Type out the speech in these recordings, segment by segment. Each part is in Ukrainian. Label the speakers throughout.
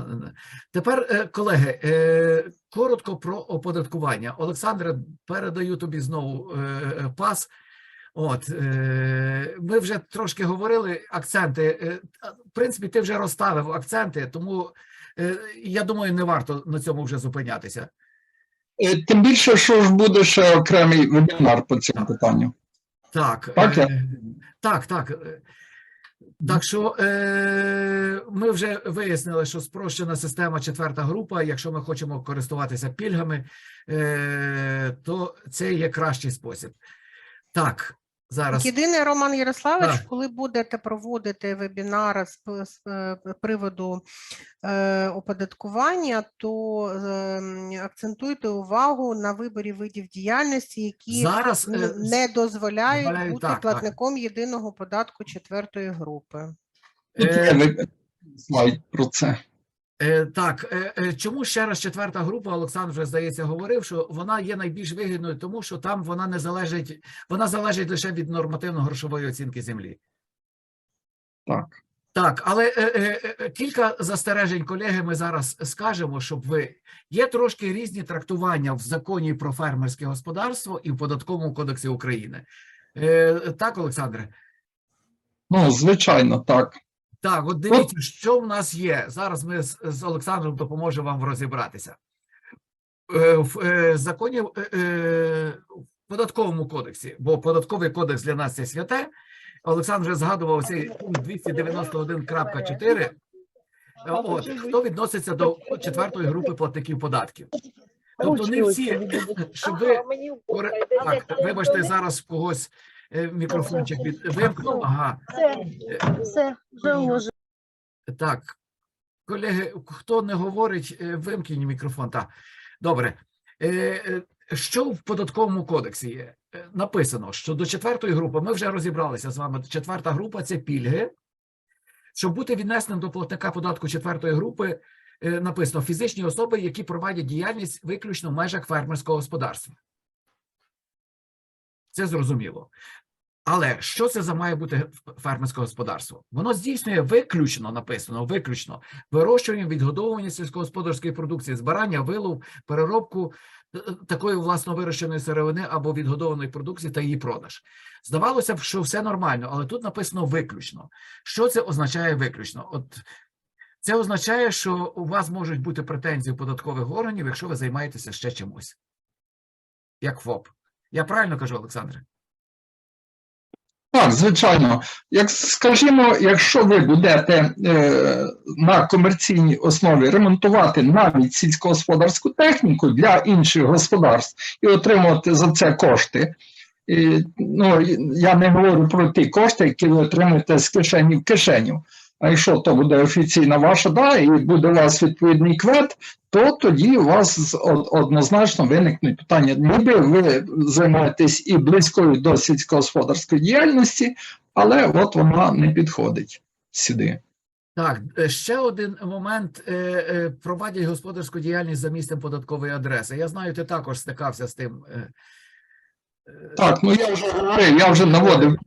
Speaker 1: на- на- Тепер, е, колеги, е, коротко про оподаткування. Олександре, передаю тобі знову е, пас. От ми вже трошки говорили акценти. В принципі, ти вже розставив акценти, тому я думаю, не варто на цьому вже зупинятися.
Speaker 2: Тим більше, що ж буде ще окремий вебінар по цьому питанню.
Speaker 1: Так,
Speaker 2: Так,
Speaker 1: так, так. Так що е, ми вже вияснили, що спрощена система четверта група. Якщо ми хочемо користуватися пільгами, е, то це є кращий спосіб. Так, зараз
Speaker 3: Єдине, Роман Ярославович,
Speaker 1: Так.
Speaker 3: коли будете проводити вебінари з, з е, приводу е, оподаткування, то е, акцентуйте увагу на виборі видів діяльності, які
Speaker 1: зараз е,
Speaker 3: не дозволяють бути
Speaker 1: так, так.
Speaker 3: платником єдиного податку четвертої групи.
Speaker 1: Е,
Speaker 2: є слайд про це.
Speaker 1: Е, Так, е, е, чому ще раз четверта група, Олександр вже здається говорив, що вона є найбільш вигідною, тому що там вона не залежить, вона залежить лише від нормативно-грошової оцінки землі.
Speaker 2: Так.
Speaker 1: Так, але е, е, е, кілька застережень, колеги, ми зараз скажемо, щоб ви є трошки різні трактування в законі про фермерське господарство і в податковому кодексі України. Е, так, Олександре?
Speaker 2: Ну, звичайно, так.
Speaker 1: Так, от дивіться, що в нас є. Зараз ми з, з Олександром допоможемо вам розібратися. Е, В е, законі е, в податковому кодексі, бо податковий кодекс для нас це святе. Олександр вже згадував цей пункт 291.4. Е, От, хто відноситься до четвертої групи платників податків? Тобто не всі, щоб ви так, вибачте, зараз в когось мікрофончик від вимкнув. Ага,
Speaker 4: Все, все, вже можу.
Speaker 1: Так, колеги, хто не говорить, е, вимкніть мікрофон. Так, добре. Е, е, Що в податковому кодексі є? Е, Написано, що до четвертої групи ми вже розібралися з вами. Четверта група це пільги. Щоб бути віднесеним до платника податку четвертої групи, е, написано фізичні особи, які проводять діяльність виключно в межах фермерського господарства. Це зрозуміло. Але що це за має бути фермерське господарство? Воно здійснює виключно написано, виключно вирощування, відгодовування сільськогосподарської продукції, збирання, вилов, переробку е, такої власно вирощеної сировини або відгодованої продукції та її продаж. Здавалося б, що все нормально, але тут написано виключно. Що це означає виключно? От це означає, що у вас можуть бути претензії податкових органів, якщо ви займаєтеся ще чимось, як ФОП. Я правильно кажу, Олександре?
Speaker 2: Так, звичайно. Як скажімо, якщо ви будете е, на комерційній основі ремонтувати навіть сільськогосподарську техніку для інших господарств і отримувати за це кошти. І, ну, я не говорю про ті кошти, які ви отримуєте з кишені в кишеню. А якщо то буде офіційна ваша да, і буде у вас відповідний квет, то тоді у вас однозначно виникнуть питання. Ніби ви займаєтесь і близькою до сільськогосподарської діяльності, але от вона не підходить сюди.
Speaker 1: Так, е, ще один момент. е, е, Проводять господарську діяльність за місцем податкової адреси. Я знаю, ти також стикався з тим.
Speaker 2: Так, ну я вже говорив, я вже наводив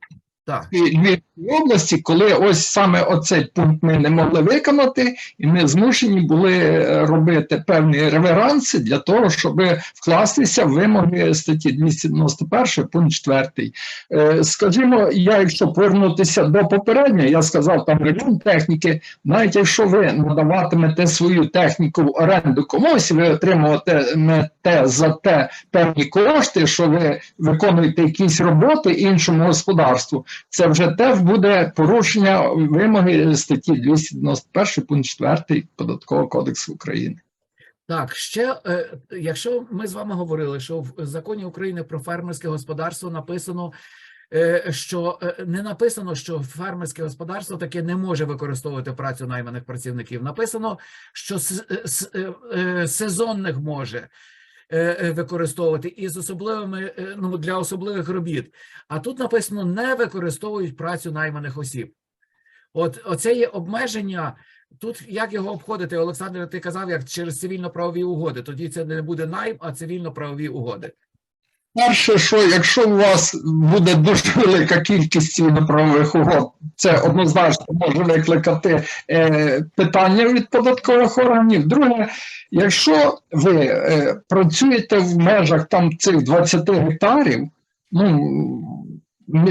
Speaker 1: Так,
Speaker 2: Львівській області, коли ось саме оцей пункт ми не могли виконати, і ми змушені були е, робити певні реверанси для того, щоб вкластися в вимоги статті 291 пункт 4. Е, Скажімо, я, якщо повернутися до попереднього, я сказав там ремонт техніки, навіть якщо ви надаватимете свою техніку в оренду комусь, ви отримуватимете за те певні кошти, що ви виконуєте якісь роботи іншому господарству це вже теж буде порушення вимоги статті 291 пункт 4 Податкового кодексу України.
Speaker 1: так, ще е, якщо ми з вами говорили, що в законі України про фермерське господарство написано, е, що е, не написано, що фермерське господарство таке не може використовувати працю найманих працівників. Написано, що сезонних може. Е, е, Використовувати і з особливими е, ну для особливих робіт. А тут написано не використовують працю найманих осіб. От оце є обмеження. Тут як його обходити, Олександр, ти казав, як через цивільно-правові угоди. Тоді це не буде найм, а цивільно-правові угоди.
Speaker 2: Перше, що якщо у вас буде дуже велика кількість цивільно-правових угод, це однозначно може викликати е, питання від податкових органів. Друге, якщо ви е, працюєте в межах там цих 20 гектарів, ну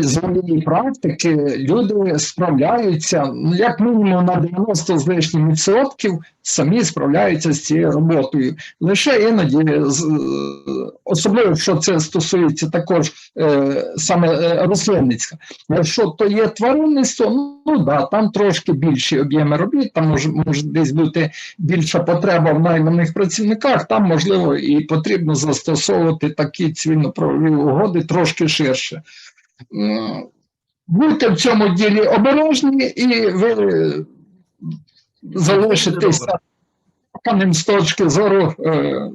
Speaker 2: з моєї практики люди справляються ну, як мінімум на 90 з лишнім відсотків самі справляються з цією роботою. Лише іноді, особливо якщо це стосується також е, саме е, рослинницька. Якщо то є тваринництво, ну, ну да, там трошки більші об'єми робіт, там може, може десь бути більша потреба в найманих працівниках, там можливо і потрібно застосовувати такі цивільно-правові угоди трошки ширше. М, Будьте в цьому ділі обережні, і ви залишитеся Паним з точки зору е,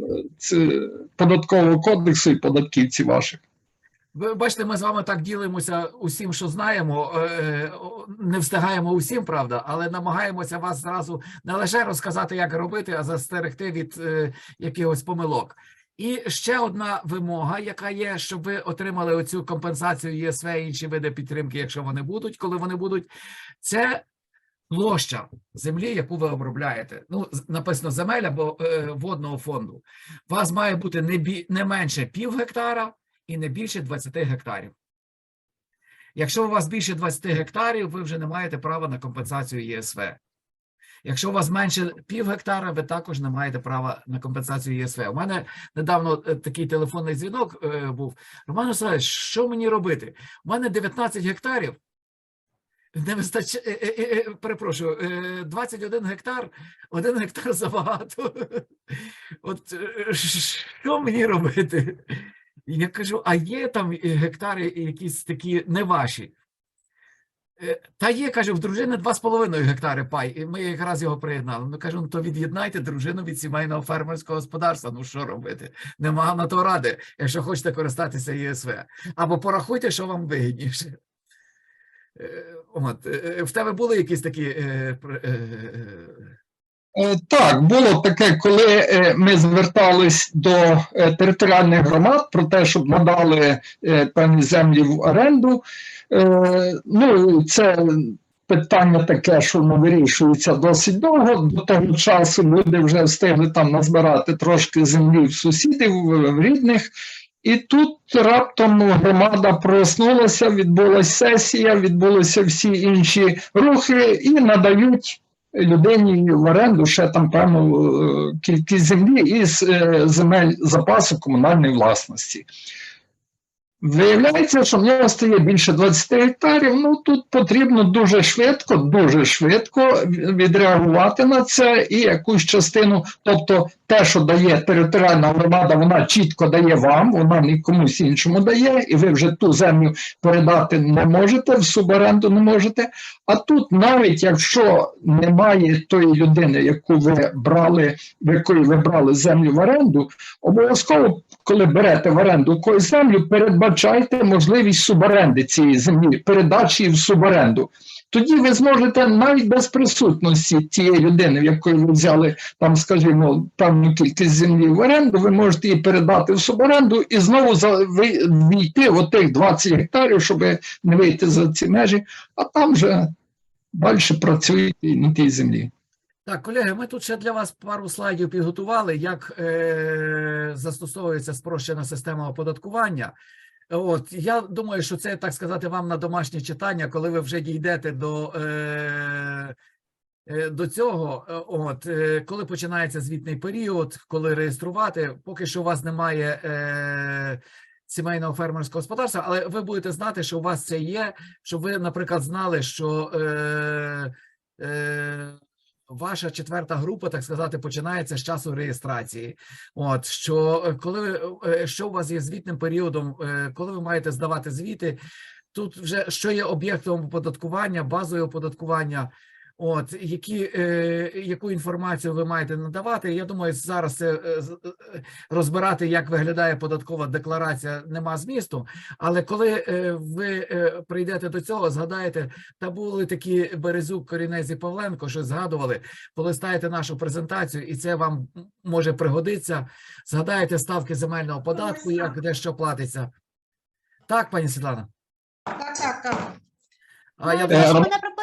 Speaker 2: податкового кодексу і податківців ваших.
Speaker 1: Ви бачите, ми з вами так ділимося усім, що знаємо. е, Не встигаємо усім, правда, але намагаємося вас зразу не лише розказати, як робити, а застерегти від е, якихось помилок. І ще одна вимога, яка є, щоб ви отримали оцю компенсацію ЄСВ і інші види підтримки, якщо вони будуть, коли вони будуть, це площа землі, яку ви обробляєте. Ну, написано земель або е, водного фонду. У вас має бути не, бі, не менше пів гектара і не більше 20 гектарів. Якщо у вас більше 20 гектарів, ви вже не маєте права на компенсацію ЄСВ. Якщо у вас менше пів гектара, ви також не маєте права на компенсацію ЄСВ. У мене недавно е, такий телефонний дзвінок е, був. Роман Васильович, що мені робити? У мене 19 гектарів. Не вистачає, е, перепрошую, е, 21 гектар, один гектар забагато. От що мені робити? Я кажу, а є там гектари якісь такі не ваші? Е, Та є, каже, в дружини 2,5 гектари пай, і ми якраз його приєднали. Ну кажу, ну то від'єднайте дружину від сімейного фермерського господарства. Ну що робити? Нема на то ради, якщо хочете користатися ЄСВ. Або порахуйте, що вам вигідніше. Е, От, е, в тебе були якісь такі. е, е,
Speaker 2: Е, Так, було таке, коли е, ми звертались до е, територіальних громад про те, щоб надали е, певні землі в оренду. Е, Ну, це питання таке, що воно вирішується досить довго. До того часу люди вже встигли там назбирати трошки землі в сусідів, в рідних. І тут раптом громада проснулася, відбулася сесія, відбулися всі інші рухи і надають людині в оренду ще там певну е, кількість землі із е, земель запасу комунальної власності. Виявляється, що в нього стає більше 20 гектарів. Ну тут потрібно дуже швидко, дуже швидко відреагувати на це і якусь частину, тобто те, що дає територіальна громада, вона чітко дає вам, вона не комусь іншому дає, і ви вже ту землю передати не можете, в суборенду не можете. А тут, навіть якщо немає тої людини, яку ви брали, в якої ви брали землю в оренду, обов'язково, коли берете в оренду якусь землю, передбачайте можливість суборенди цієї землі, передачі в суборенду. Тоді ви зможете навіть без присутності тієї людини, в якої ви взяли там, скажімо, певну кількість землі в оренду, ви можете її передати в суборенду і знову війти в тих 20 гектарів, щоб не вийти за ці межі, а там вже далі працюєте на тій землі.
Speaker 1: Так, колеги, ми тут ще для вас пару слайдів підготували, як е, застосовується спрощена система оподаткування. От я думаю, що це так сказати вам на домашнє читання, коли ви вже дійдете до, е, е, до цього. Е, От коли починається звітний період, коли реєструвати, поки що у вас немає. Сімейного фермерського господарства, але ви будете знати, що у вас це є, щоб ви, наприклад, знали, що ваша четверта група, так сказати, починається з часу реєстрації. От що е, коли ви, е, що у вас є звітним періодом, е, коли ви маєте здавати звіти, тут вже що є об'єктом оподаткування, базою оподаткування. От які е, яку інформацію ви маєте надавати? Я думаю, зараз це е, е, розбирати, як виглядає податкова декларація, нема змісту. Але коли е, ви е, прийдете до цього, згадаєте, та були такі Березюк, Корінець і Павленко, що згадували, полистаєте нашу презентацію, і це вам може пригодиться. Згадаєте ставки земельного податку, як де що платиться. Так, пані Світлана?
Speaker 3: Так, так, так.
Speaker 1: А я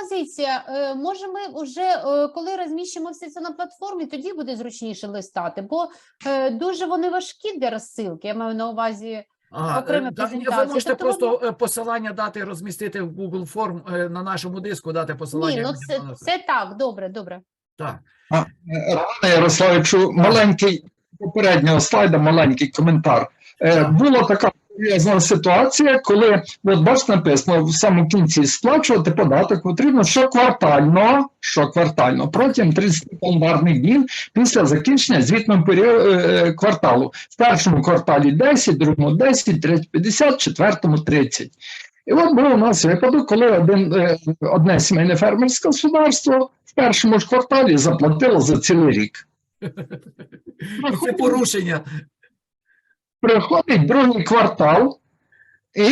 Speaker 5: Пропозиція. Е, Може, ми вже е, коли розміщимо все це на платформі, тоді буде зручніше листати, бо е, дуже вони важкі для розсилки. Я маю на увазі.
Speaker 1: А, да, ви можете
Speaker 5: Тобто
Speaker 1: просто е, посилання дати, розмістити в Google форм на нашому диску, дати посилання.
Speaker 5: Ні, ну це,
Speaker 1: це.
Speaker 5: так, добре, добре.
Speaker 1: Так.
Speaker 2: Романе Ярославовичу, маленький попереднього слайда, маленький коментар. Була така серйозна ситуація, коли, от бачите, написано, в самому кінці сплачувати податок потрібно щоквартально, щоквартально, протягом 30 календарних днів після закінчення звітного періоду е, кварталу. В першому кварталі 10, другому 10, третьому 50, четвертому 30. І от був у нас випадок, коли один, е, одне сімейне фермерське господарство в першому ж кварталі заплатило за цілий рік.
Speaker 1: Це порушення.
Speaker 2: Приходить другий квартал, і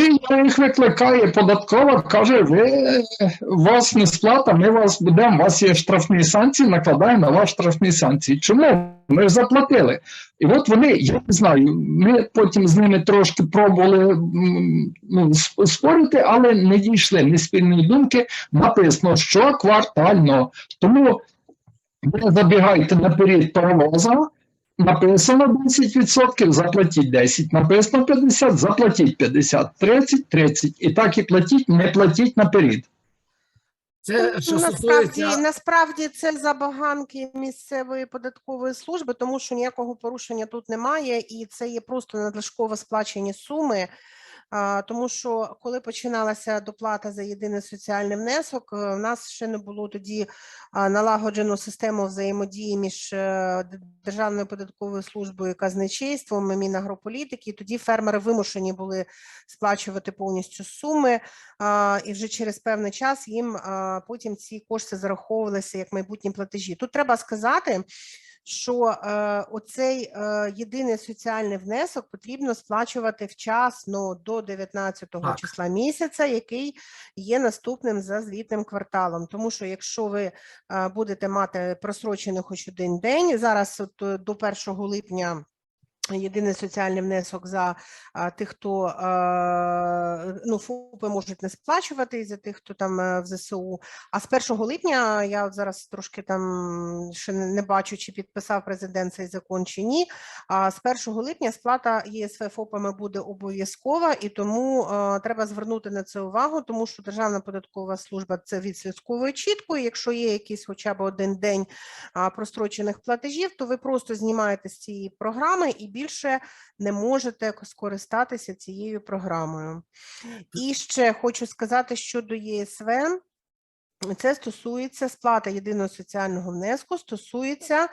Speaker 2: їх викликає податкова, каже: ви вас не сплата, ми вас будемо, у вас є штрафні санкції, накладаємо на вас штрафні санкції. Чому? Ми заплатили. І от вони, я не знаю, ми потім з ними трошки пробували ну, спорити, але не дійшли ні спільної думки. Написано, що квартально. Тому ви забігайте наперед паровоза, Написано 10%, заплатіть 10. Написано 50, заплатіть 50, 30, 30. І так і платіть, не платіть наперед.
Speaker 1: Це що
Speaker 3: Ну,
Speaker 1: стосується
Speaker 3: насправді, насправді це забаганки місцевої податкової служби, тому що ніякого порушення тут немає, і це є просто надлишково сплачені суми. Тому що коли починалася доплата за єдиний соціальний внесок, е, в нас ще не було тоді налагоджено систему взаємодії між е, Державною податковою службою і казначейством і Мінагрополітики. Тоді фермери вимушені були сплачувати повністю суми і вже через певний час їм потім ці кошти зараховувалися як майбутні платежі. Тут треба сказати, що е, оцей е, єдиний соціальний внесок потрібно сплачувати вчасно до 19
Speaker 1: Так.
Speaker 3: числа місяця, який є наступним за звітним кварталом. Тому що якщо ви е, будете мати просрочений хоч один день, зараз от, до 1 липня. Єдиний соціальний внесок за а, тих, хто а, ну, ФОПи можуть не сплачувати за тих, хто там е, в ЗСУ. А з 1 липня я зараз трошки там ще не бачу, чи підписав президент цей закон чи ні. А з 1 липня сплата ЄСВ ФОПами буде обов'язкова, і тому е, треба звернути на це увагу, тому що Державна податкова служба це відслідковує чітко. Якщо є якийсь хоча б один день а, прострочених платежів, то ви просто знімаєте з цієї програми і більше не можете скористатися цією програмою. І ще хочу сказати щодо єСВ. Це стосується сплата єдиного соціального внеску, стосується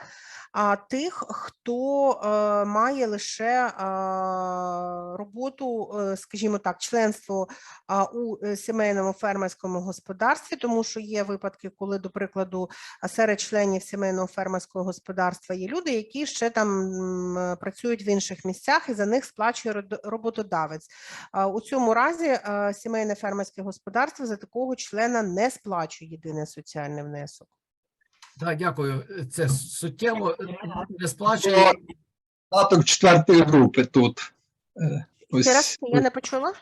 Speaker 3: а, тих, хто е, має лише а, роботу, е, скажімо так, членство а, у е, сімейному фермерському господарстві, тому що є випадки, коли, до прикладу, серед членів сімейного фермерського господарства є люди, які ще там працюють в інших місцях, і за них сплачує роботодавець. А, У цьому разі е, сімейне фермерське господарство за такого члена не сплачує єдиний соціальний внесок.
Speaker 1: Так, дякую. Це суттєво не сплачує.
Speaker 2: Податок четвертої групи тут. Е, Ось,
Speaker 3: я не почула.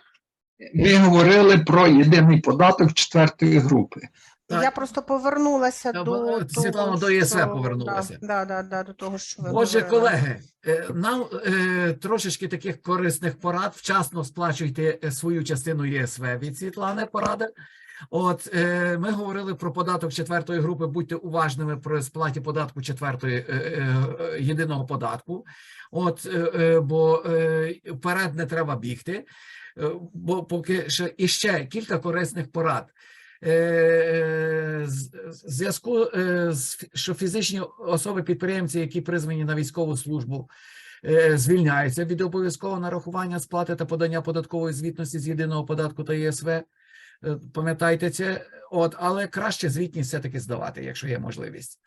Speaker 2: Ми говорили про єдиний податок четвертої групи.
Speaker 1: Так.
Speaker 3: Я просто повернулася
Speaker 1: Та,
Speaker 3: до
Speaker 1: Світлана, до ЄСВ
Speaker 3: що-
Speaker 1: повернулася.
Speaker 3: Да, да, да, до того, що ви
Speaker 1: Отже,
Speaker 3: говорили.
Speaker 1: колеги, е, нам е, трошечки таких корисних порад. Вчасно сплачуйте е, свою частину ЄСВ від Світлани поради. От е, ми говорили про податок четвертої групи. Будьте уважними при сплаті податку четвертої е, е, е, єдиного податку. От е, е, бо е, вперед не треба бігти. Е, Бо поки ще і ще кілька корисних порад. Е, зв'язку з що фізичні особи підприємці, які призвані на військову службу, звільняються від обов'язкового нарахування сплати та подання податкової звітності з єдиного податку та ЄСВ. Е, Пам'ятайте це, от, але краще звітність все-таки здавати, якщо є можливість.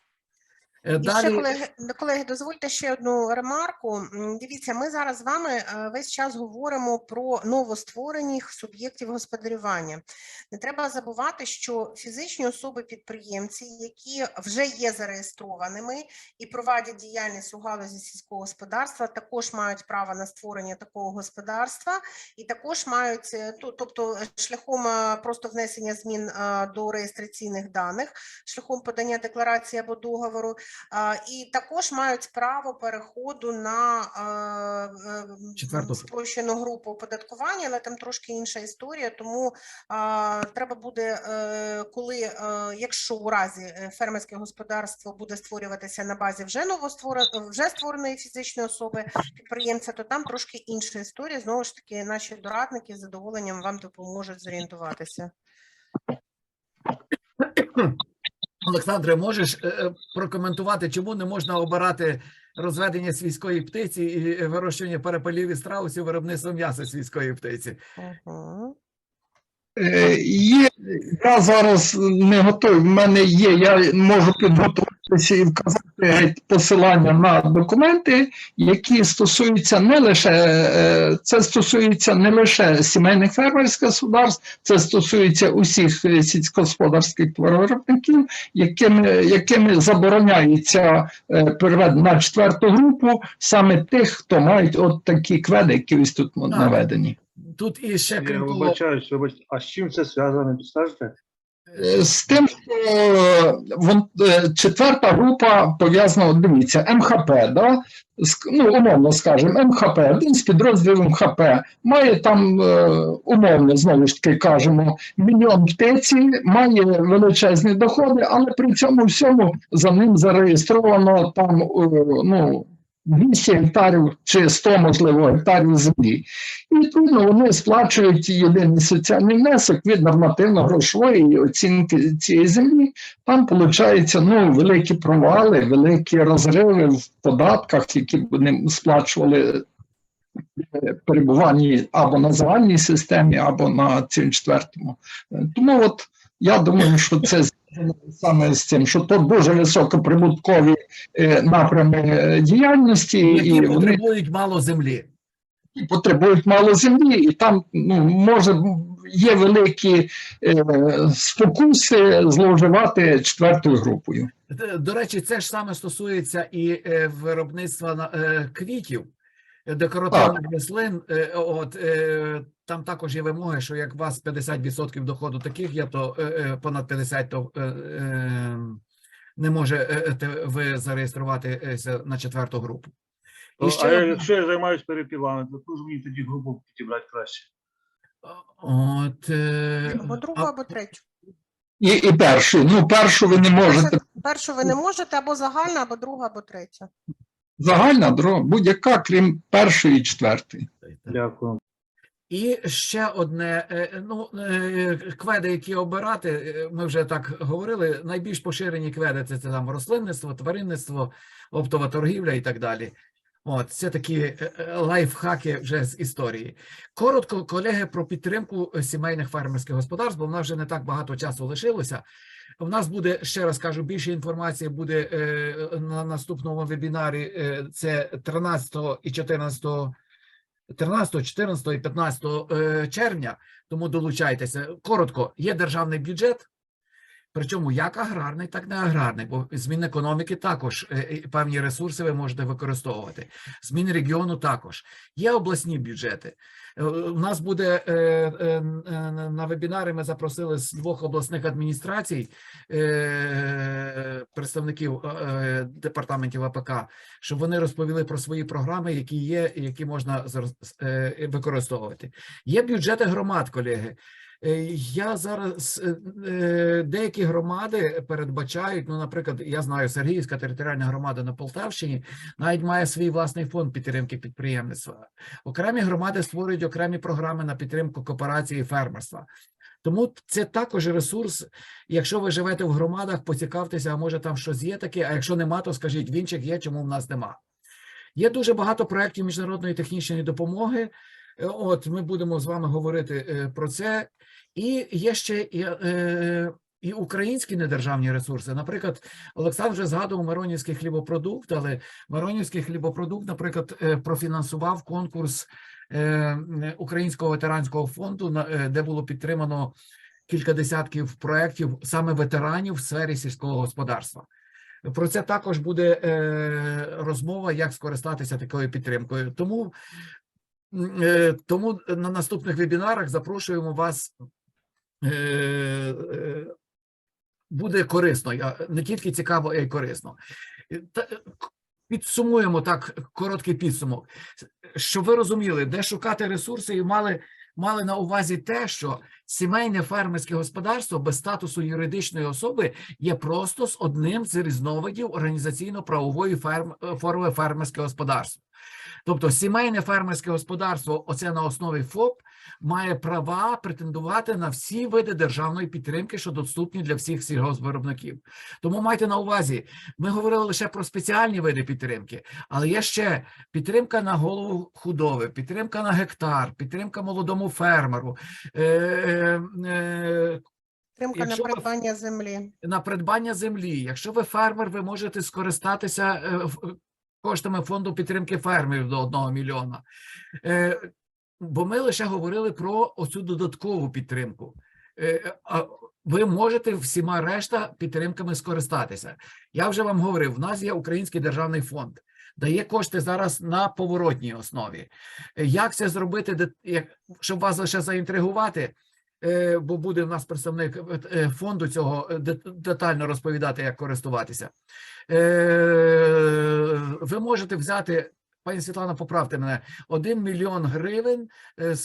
Speaker 1: Е,
Speaker 3: І ще, колеги, колеги, дозвольте ще одну ремарку. Дивіться, ми зараз з вами е, весь час говоримо про новостворених суб'єктів господарювання. Не треба забувати, що фізичні особи-підприємці, які вже є зареєстрованими і проводять діяльність у галузі сільського господарства, також мають право на створення такого господарства і також мають, е, тобто шляхом просто внесення змін до реєстраційних даних, шляхом подання декларації або договору, І також мають право переходу на е, е,
Speaker 1: Четверту
Speaker 3: спрощену групу оподаткування, але там трошки інша історія. Тому треба буде, е, коли, якщо у разі фермерське господарство буде створюватися на базі вже новоствореної, вже створеної фізичної особи підприємця, то там трошки інша історія. Знову ж таки, наші дорадники з задоволенням вам допоможуть зорієнтуватися.
Speaker 1: Олександре, можеш е, е, прокоментувати, чому не можна обирати розведення свійської птиці і вирощування перепелів і страусів виробництво м'яса свійської птиці?
Speaker 3: Угу.
Speaker 2: Е, Є, я зараз не готовий. В мене є, я можу підготуватися і вказати посилання на документи, які стосуються не лише е, це стосується не лише сімейних фермерських господарств, це стосується усіх сільськогосподарських виробників, якими, якими забороняється е, переведення на четверту групу саме тих, хто мають от такі кведи, які ось тут наведені.
Speaker 1: Тут і ще
Speaker 6: Я
Speaker 1: крім того,
Speaker 6: вибачаюсь, вибачте, а з чим це зв'язано, підскажете?
Speaker 2: Е, З тим, що е, вон, е, четверта група пов'язана, дивіться, МХП, да? Ну, умовно скажемо, МХП, один з підрозділів МХП, має там умовно, знову ж таки кажемо, мільйон птиці, має величезні доходи, але при цьому всьому за ним зареєстровано там ну, 200 гектарів чи 100, можливо, гектарів землі. І відповідно вони сплачують єдиний соціальний внесок від нормативно-грошової оцінки цієї землі. Там виходить ну, великі провали, великі розриви в податках, які вони сплачували е, перебуванні або на загальній системі, або на цьому четвертому. Е, Тому от я думаю, що це саме з цим, що то дуже високоприбуткові е, напрями е, діяльності,
Speaker 1: які
Speaker 2: і вони
Speaker 1: потребують мало землі.
Speaker 2: і потребують мало землі, і там ну, може є великі е, спокуси зловживати четвертою групою.
Speaker 1: До речі, це ж саме стосується і е, виробництва е, квітів, е, декоративних рослин. Е, От е, там також є вимоги, що як у вас 50% доходу таких є, то е, е, понад 50, то е, е, не може е, е, те- ви зареєструватися на четверту групу. І ще
Speaker 6: я-
Speaker 1: одне-
Speaker 6: якщо я займаюся перепілами, то дуже мені тоді групу підібрати краще.
Speaker 1: От, е,
Speaker 3: Або другу,
Speaker 1: а-
Speaker 3: або третю.
Speaker 2: І, і першу. Ну, першу ви не можете.
Speaker 3: Першу, першу ви не можете, або загальна, або друга, або третя.
Speaker 2: Загальна друга, будь-яка, крім першої і четвертої.
Speaker 6: Дякую.
Speaker 1: І ще одне, е, ну, е, кведи, які обирати, е, ми вже так говорили, найбільш поширені кведи це, це там рослинництво, тваринництво, оптова торгівля і так далі. От, це такі лайфхаки вже з історії. Коротко, колеги, про підтримку сімейних фермерських господарств, бо в нас вже не так багато часу лишилося. У нас буде, ще раз кажу, більше інформації буде е, на наступному вебінарі. е, Це 13 і 14 13, 14 і 15 е, червня, тому долучайтеся. Коротко, є державний бюджет, причому як аграрний, так не аграрний, бо з Мінекономіки також певні ресурси ви можете використовувати. З Мінрегіону також. Є обласні бюджети. Е, У нас буде е, е, е, на вебінарі ми запросили з двох обласних адміністрацій е, представників е, департаментів АПК, щоб вони розповіли про свої програми, які є, які можна е, використовувати. Є бюджети громад, колеги. Е, Я зараз е, е, деякі громади передбачають. Ну, наприклад, я знаю, Сергіївська територіальна громада на Полтавщині навіть має свій власний фонд підтримки підприємництва. Окремі громади створюють окремі програми на підтримку кооперації фермерства. Тому це також ресурс. Якщо ви живете в громадах, поцікавтеся, а може там щось є таке. А якщо нема, то скажіть, в інших є, чому в нас нема. Є дуже багато проєктів міжнародної технічної допомоги. От ми будемо з вами говорити про це. І є ще і, е, і українські недержавні ресурси. Наприклад, Олександр вже згадував Миронівський хлібопродукт, але Миронівський хлібопродукт, наприклад, е, профінансував конкурс е, е, Українського ветеранського фонду, е, де було підтримано кілька десятків проєктів саме ветеранів в сфері сільського господарства. Про це також буде е, розмова, як скористатися такою підтримкою. Тому, е, тому на наступних вебінарах запрошуємо вас. Е, е, буде корисно, не тільки цікаво, а й корисно. Е, підсумуємо так короткий підсумок, щоб ви розуміли, де шукати ресурси і мали, мали на увазі те, що сімейне фермерське господарство без статусу юридичної особи є просто з одним з різновидів організаційно-правової ферм, форми фермерське господарство. Тобто сімейне фермерське господарство, оце на основі ФОП, має права претендувати на всі види державної підтримки, що доступні для всіх сільгоспвиробників. Тому майте на увазі, ми говорили лише про спеціальні види підтримки, але є ще підтримка на голову худоби, підтримка на гектар, підтримка молодому фермеру, е, е, е,
Speaker 3: Підтримка на
Speaker 1: Якщо ви-
Speaker 3: придбання землі.
Speaker 1: на придбання землі. Якщо ви фермер, ви можете скористатися е, коштами фонду підтримки фермерів до 1 мільйона. Е, Бо ми лише говорили про оцю додаткову підтримку. Е, ви можете всіма решта підтримками скористатися. Я вже вам говорив: в нас є Український державний фонд. Дає кошти зараз на поворотній основі. Е, Як це зробити, щоб вас лише заінтригувати? е, бо буде в нас представник е, фонду цього е, детально розповідати, як користуватися. Е, Ви можете взяти, пані Світлана, поправте мене, 1 мільйон гривень е,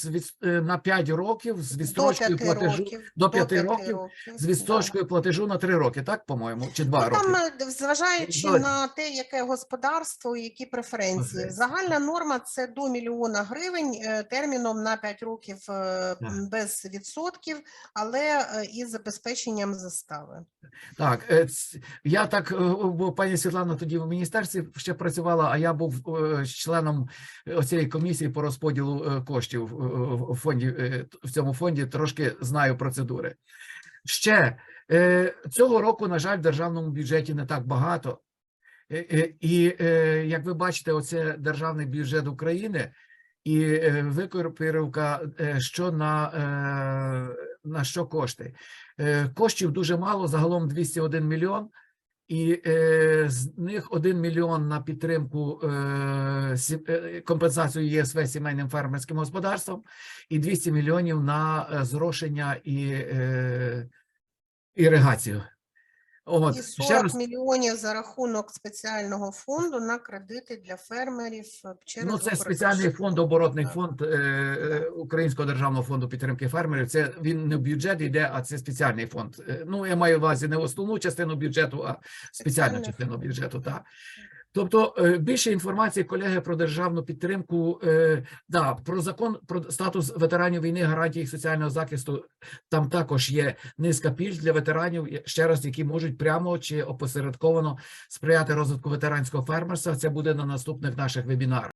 Speaker 1: е, на 5 років з
Speaker 3: До
Speaker 1: відстрочкою
Speaker 3: 5
Speaker 1: платежу.
Speaker 3: років.
Speaker 1: до п'яти
Speaker 3: п'яти
Speaker 1: років з
Speaker 3: да.
Speaker 1: відстрочкою платежу на 3 роки, так, по-моєму, чи 2
Speaker 3: Ну,
Speaker 1: роки.
Speaker 3: Там, е, зважаючи
Speaker 1: Давайте.
Speaker 3: на те, яке господарство і які преференції.
Speaker 1: Преференції.
Speaker 3: Загальна норма це до мільйона гривень терміном на 5 років е, без відсотків, але із забезпеченням застави.
Speaker 1: Так, я так, пані Світлана тоді в міністерстві ще працювала, а я був членом цієї комісії по розподілу е, коштів е, в фонді е, в цьому фонді. Трошки знаю процедури. Ще е, цього року, на жаль, в державному бюджеті не так багато. Е, е, І е, як ви бачите, оце державний бюджет України і е, викопірівка, е, що на, е, на що кошти. Е, Коштів дуже мало, загалом 201 мільйон, і е, з них 1 мільйон на підтримку е, е, компенсацію ЄСВ сімейним фермерським господарством, і 200 мільйонів на е, зрошення і е, іригацію. От,
Speaker 3: І
Speaker 1: ще
Speaker 3: 40
Speaker 1: раз,
Speaker 3: мільйонів за рахунок спеціального фонду на кредити для фермерів е, через
Speaker 1: ну це спеціальний фонд, оборотний фонд е, е, Українського державного фонду підтримки фермерів. Це він не в бюджет йде, а це спеціальний фонд. Е, Ну я маю в увазі не основну частину бюджету, а спеціальну частину бюджету. Так. Тобто е, більше інформації, колеги, про державну підтримку, е, да, про закон про статус ветеранів війни, гарантії їх соціального захисту. Там також є низка пільг для ветеранів, ще раз, які можуть прямо чи опосередковано сприяти розвитку ветеранського фермерства. Це буде на наступних наших вебінарах.